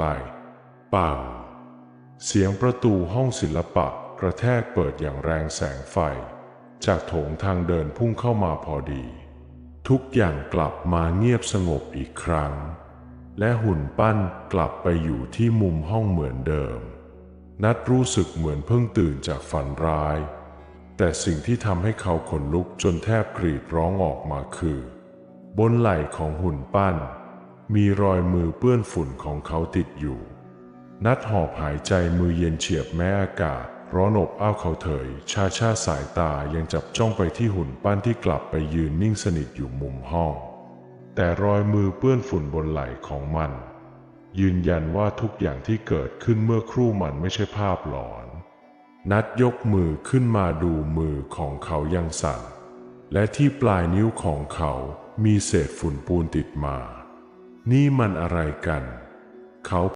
ไปปังเสียงประตูห้องศิลปะกระแทกเปิดอย่างแรงแสงไฟ จากโถงทางเดินพุ่งเข้ามาพอดี ทุกอย่างกลับมาเงียบสงบอีกครั้ง และหุ่นปั้นกลับไปอยู่ที่มุมห้องเหมือนเดิม นัดรู้สึกเหมือนเพิ่งตื่นจากฝันร้าย แต่สิ่งที่ทำให้เขาขนลุกจนแทบกรีดร้องออกมาคือ บนไหล่ของหุ่นปั้น มีรอยมือเปื้อนฝุ่นของเขาติดอยู่ นัดหอบหายใจมือเย็นเฉียบแม้อากาศ ร้อนอบอ้าวเขาเถย ชาชาสายตายังจับจ้องไปที่หุ่นปั้นที่กลับไปยืนนิ่งสนิทอยู่มุมห้อง แต่รอยมือเปื้อนฝุ่นบนไหล่ของมัน ยืนยันว่าทุกอย่างที่เกิดขึ้นเมื่อครู่มันไม่ใช่ภาพหลอน นัดยกมือขึ้นมาดูมือของเขายังสั่นและที่ปลายนิ้วของเขามีเศษฝุ่นปูนติดมา นี่มันอะไรกัน เขา